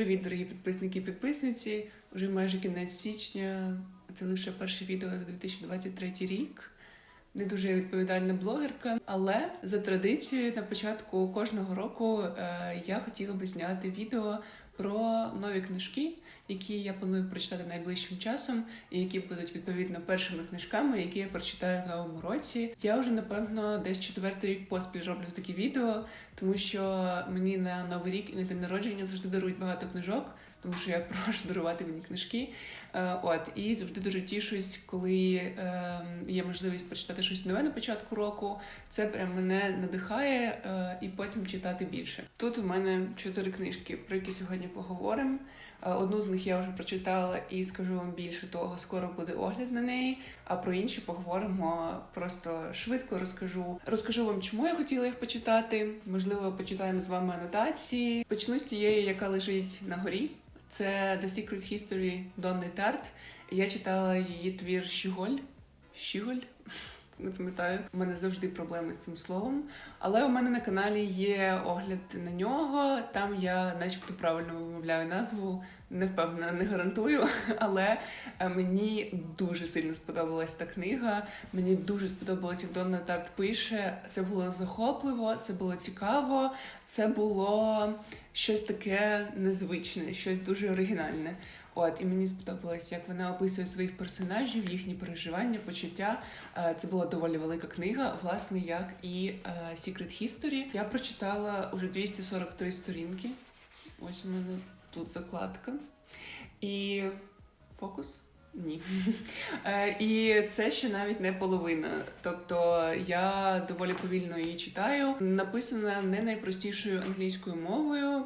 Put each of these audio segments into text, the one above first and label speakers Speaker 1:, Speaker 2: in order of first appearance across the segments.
Speaker 1: Привіт, дорогі підписники і підписниці. Уже майже кінець січня. Це лише перше відео за 2023 рік. Не дуже відповідальна блогерка, але за традицією на початку кожного року е, я хотіла би зняти відео про нові книжки, які я планую прочитати найближчим часом, і які будуть відповідно першими книжками, які я прочитаю в новому році. Я вже напевно десь четвертий рік поспіль роблю такі відео, тому що мені на новий рік і на день народження завжди дарують багато книжок, тому що я прошу дарувати мені книжки. Е, От і завжди дуже тішусь, коли е, є можливість прочитати щось нове на початку року. Це прям мене надихає е, і потім читати більше. Тут у мене чотири книжки, про які сьогодні поговоримо. Е, Одну з них я вже прочитала і скажу вам більше того, скоро буде огляд на неї. А про інші поговоримо просто швидко. Розкажу. Розкажу вам, чому я хотіла їх почитати. Можливо, почитаємо з вами анотації. Почну з тієї, яка лежить на горі. Це The Secret History Донни Тарт. Я читала її твір Щіголь. Щіголь. Не пам'ятаю, у мене завжди проблеми з цим словом. Але у мене на каналі є огляд на нього. Там я, начебто, правильно вимовляю назву. Не впевнена, не гарантую. Але е, мені дуже сильно сподобалась та книга. Мені дуже сподобалось, як Донна Тарт пише. Це було захопливо, це було цікаво, це було щось таке незвичне, щось дуже оригінальне. От і мені сподобалось, як вона описує своїх персонажів, їхні переживання, почуття. Е, Це була доволі велика книга, власне, як і е, Secret History. Я прочитала уже 243 сторінки. Ось у мене тут закладка. І фокус. Ні. Е, І це ще навіть не половина. Тобто я доволі повільно її читаю. Написана не найпростішою англійською мовою.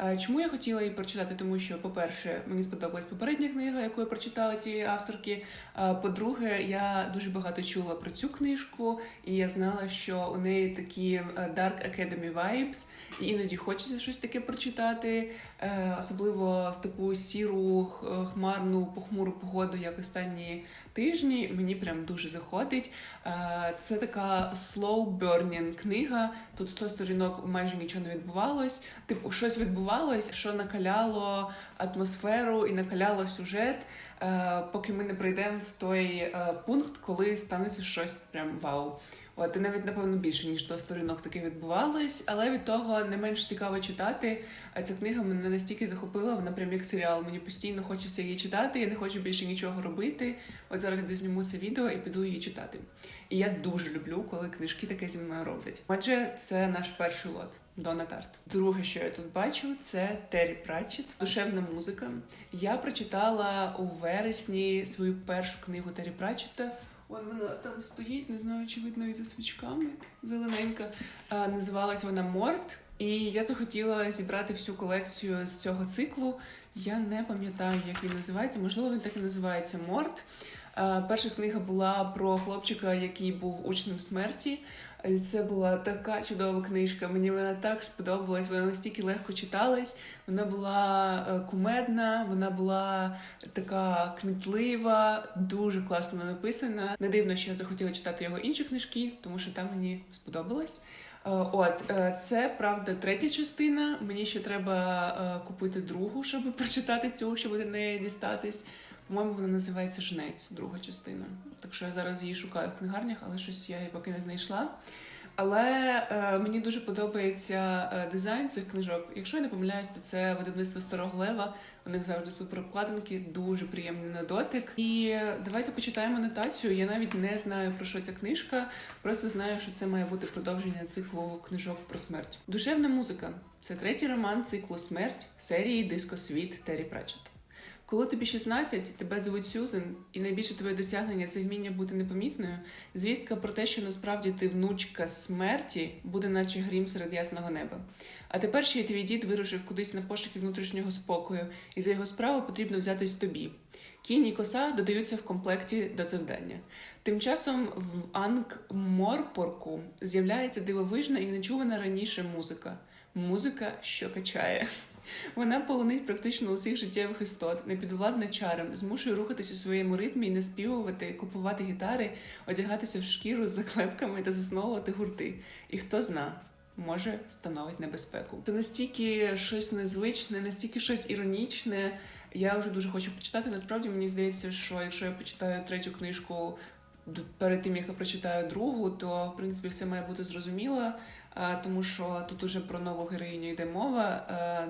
Speaker 1: Е, Чому я хотіла її прочитати? Тому що, по-перше, мені сподобалась попередня книга, яку я прочитала цієї авторки. Е, По-друге, я дуже багато чула про цю книжку, і я знала, що у неї такі е, Dark Academy vibes, і іноді хочеться щось таке прочитати, особливо в таку сіру, хмарну, похмуру погоду, як останні тижні. Мені прям дуже заходить. Е, Це така slow burning книга. Тут 100 сторінок майже нічого не відбувалось. Типу, щось відбувалось, що накаляло атмосферу і накаляло сюжет, е, поки ми не прийдемо в той е, пункт, коли станеться щось прям вау. От і навіть напевно більше ніж 100 сторінок таке відбувалось, але від того не менш цікаво читати. А ця книга мене настільки захопила, вона прям як серіал. Мені постійно хочеться її читати. Я не хочу більше нічого робити. От зараз я дозніму це відео і піду її читати. І я дуже люблю, коли книжки таке зі мною роблять. Отже, це наш перший лот Дона Тарт. Друге, що я тут бачу, це Террі Пратчет, душевна музика. Я прочитала у вересні свою першу книгу Террі Пратчета. Вон вона там стоїть, не знаю, чи видно і за свічками зелененька. А, називалась вона Морт. І я захотіла зібрати всю колекцію з цього циклу. Я не пам'ятаю, як він називається. Можливо, він так і називається Морт. Перша книга була про хлопчика, який був учнем смерті. Це була така чудова книжка. Мені вона так сподобалась. Вона настільки легко читалась. Вона була е, кумедна, вона була така кмітлива, дуже класно написана. Не дивно, що я захотіла читати його інші книжки, тому що там мені сподобалось. Е, От е, це правда третя частина. Мені ще треба купити другу, щоб прочитати цю, щоб неї дістатись. По-моєму, вона називається Жнець, друга частина. Так що я зараз її шукаю в книгарнях, але щось я її поки не знайшла. Але е, мені дуже подобається е, дизайн цих книжок. Якщо я не помиляюсь, то це видавництво Старого Лева. У них завжди супер обкладинки, дуже приємні на дотик. І давайте почитаємо анотацію. Я навіть не знаю про що ця книжка, просто знаю, що це має бути продовження циклу книжок про смерть. Душевна музика це третій роман циклу Смерть серії Дискосвіт Террі Пратчет. Коли тобі 16, тебе звуть Сюзен, і найбільше твоє досягнення це вміння бути непомітною. Звістка про те, що насправді ти внучка смерті, буде наче грім серед ясного неба. А тепер ще й твій дід вирушив кудись на пошуки внутрішнього спокою, і за його справу потрібно взятись тобі. Кінь і коса додаються в комплекті до завдання. Тим часом в Анкморпорку з'являється дивовижна і нечувана раніше музика. Музика, що качає. Вона полонить практично усіх життєвих істот, непідвладна чарам, змушує рухатись у своєму ритмі і наспівувати, купувати гітари, одягатися в шкіру з заклепками та засновувати гурти. І хто зна, може становить небезпеку. Це настільки щось незвичне, настільки щось іронічне. Я вже дуже хочу почитати. Насправді мені здається, що якщо я почитаю третю книжку перед тим, як я прочитаю другу, то в принципі все має бути зрозуміло, тому що тут уже про нову героїню йде мова,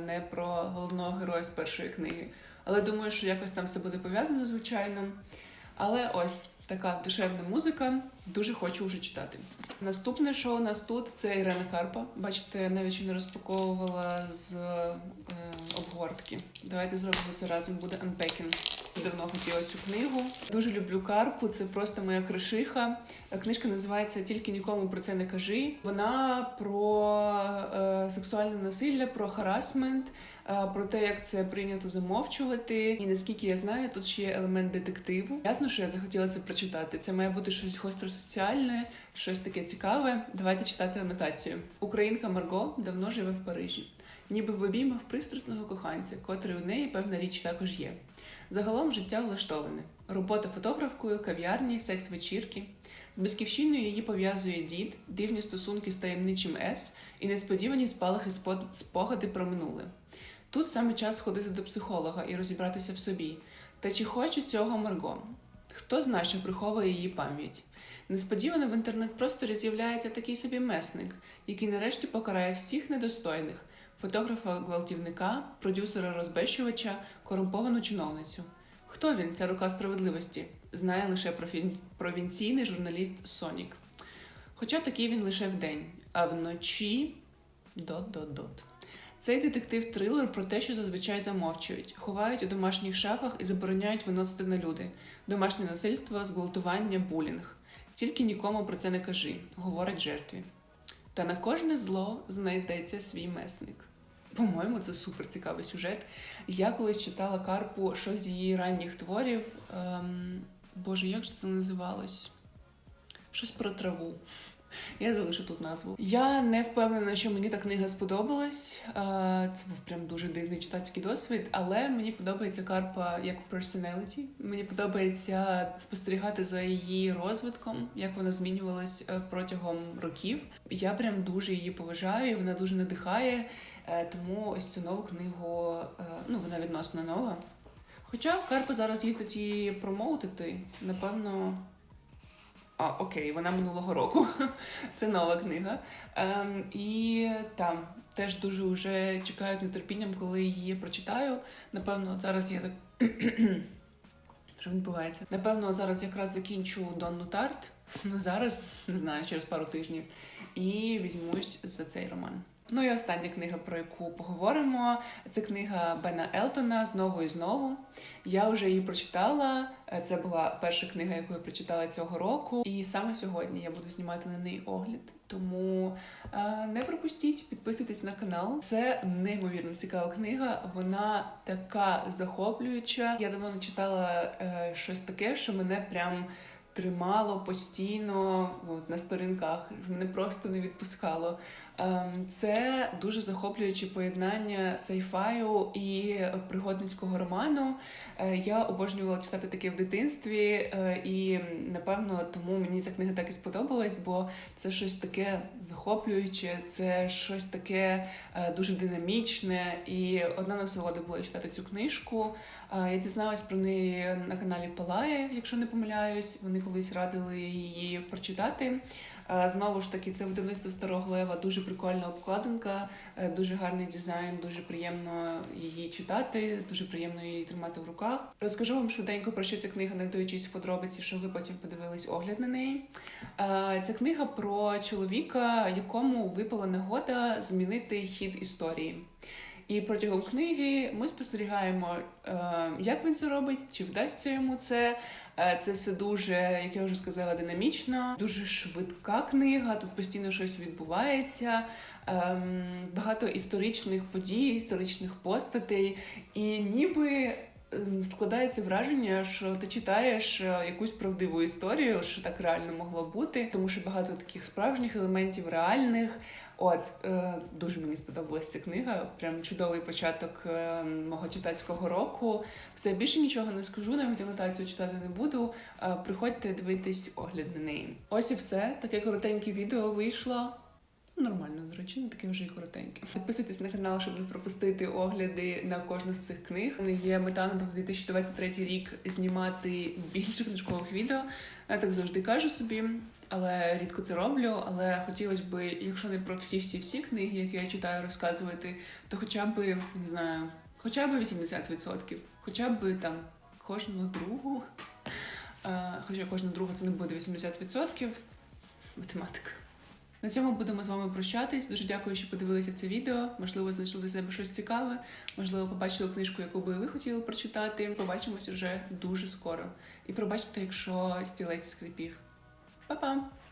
Speaker 1: не про головного героя з першої книги. Але думаю, що якось там все буде пов'язано, звичайно. Але ось така душевна музика. Дуже хочу вже читати. Наступне, що у нас тут, це Ірена Карпа. Бачите, я навіть не розпаковувала з е, обгортки. Давайте зробимо це разом. Буде unpacking. Давно хотіла цю книгу. Дуже люблю карпу. Це просто моя кришиха. Книжка називається Тільки нікому про це не кажи. Вона про е, сексуальне насилля, про харасмент, е, про те, як це прийнято замовчувати. І наскільки я знаю, тут ще є елемент детективу. Ясно, що я захотіла це прочитати. Це має бути щось гостросоціальне, щось таке цікаве. Давайте читати анотацію. Українка Марго давно живе в Парижі, ніби в обіймах пристрасного коханця, котрий у неї певна річ також є. Загалом життя влаштоване. Робота фотографкою, кав'ярні, секс-вечірки. З батьківщиною її пов'язує дід, дивні стосунки з таємничим С і несподівані спалахи спо- спогади про минуле. Тут саме час сходити до психолога і розібратися в собі. Та чи хоче цього Марго? Хто знає, що приховує її пам'ять? Несподівано в інтернет-просторі з'являється такий собі месник, який нарешті покарає всіх недостойних фотографа гвалтівника, продюсера розбещувача, корумповану чиновницю. Хто він, ця рука справедливості? Знає лише провінційний журналіст Сонік. Хоча такий він лише вдень, а вночі дот-дот-дот. Цей детектив-трилер про те, що зазвичай замовчують, ховають у домашніх шафах і забороняють виносити на люди. Домашнє насильство, зґвалтування, булінг. Тільки нікому про це не кажи, говорить жертві. Та на кожне зло знайдеться свій месник. По-моєму, це супер цікавий сюжет. Я колись читала Карпу щось з її ранніх творів. Ем, Боже, як же це називалось? Щось про траву. Я залишу тут назву. Я не впевнена, що мені та книга сподобалась. Це був прям дуже дивний читацький досвід, але мені подобається Карпа як personality. Мені подобається спостерігати за її розвитком, як вона змінювалась е, протягом років. Я прям дуже її поважаю, вона дуже надихає. Е, Тому ось цю нову книгу, е, ну вона відносно нова. Хоча Карпа зараз їздить її промоутити, напевно. А, окей, вона минулого року. Це нова книга. Ем, і там теж дуже вже чекаю з нетерпінням, коли її прочитаю. Напевно, зараз я так. Що відбувається? Напевно, зараз якраз закінчу Донну Тарт. Ну зараз не знаю, через пару тижнів. І візьмусь за цей роман. Ну і остання книга, про яку поговоримо, це книга Бена Елтона знову і знову. Я вже її прочитала. Це була перша книга, яку я прочитала цього року. І саме сьогодні я буду знімати на неї огляд. Тому е, не пропустіть, підписуйтесь на канал. Це неймовірно цікава книга. Вона така захоплююча. Я давно не читала е, щось таке, що мене прям. Тримало постійно от, на сторінках, мене просто не відпускало. Ем, Це дуже захоплююче поєднання сайфаю і пригодницького роману. Е, Я обожнювала читати таке в дитинстві, е, і напевно тому мені ця книга так і сподобалась, бо це щось таке захоплююче, це щось таке е, дуже динамічне. І одна насолода була читати цю книжку. Я дізналась про неї на каналі Палає, якщо не помиляюсь. Вони колись радили її прочитати. Знову ж таки, це видавництво Старого Лева, дуже прикольна обкладинка, е, дуже гарний дизайн, дуже приємно її читати, дуже приємно її тримати в руках. Розкажу вам швиденько про що ця книга, не даючись в подробиці, що ви потім подивились огляд на неї. Ця книга про чоловіка, якому випала нагода змінити хід історії. І протягом книги ми спостерігаємо, е, як він це робить, чи вдасться йому це. Е, Це все дуже, як я вже сказала, динамічно, дуже швидка книга. Тут постійно щось відбувається. ем, Багато історичних подій, історичних постатей, і ніби ем, складається враження, що ти читаєш е, якусь правдиву історію, що так реально могло бути, тому що багато таких справжніх елементів реальних. От е, дуже мені сподобалася ця книга. Прям чудовий початок е, мого читацького року. Все більше нічого не скажу, навіть анотацію читати не буду. Е, приходьте дивитись огляд на неї. Ось і все. Таке коротеньке відео вийшло. Ну, Нормально, до речі, не таке вже і коротеньке. Підписуйтесь на канал, щоб не пропустити огляди на кожну з цих книг. Є мета на 2023 рік знімати більше книжкових відео. Я так завжди кажу собі, але рідко це роблю. Але хотілося б, якщо не про всі всі всі книги, які я читаю, розказувати, то хоча б не знаю, хоча б 80%, хоча б там кожну другу. Е, Хоча кожна друга це не буде 80%. Математика. На цьому будемо з вами прощатись. Дуже дякую, що подивилися це відео. Можливо, знайшли для себе щось цікаве. Можливо, побачили книжку, яку би ви хотіли прочитати. Побачимось уже дуже скоро. І пробачте, якщо стілець скрипів. Bye bye.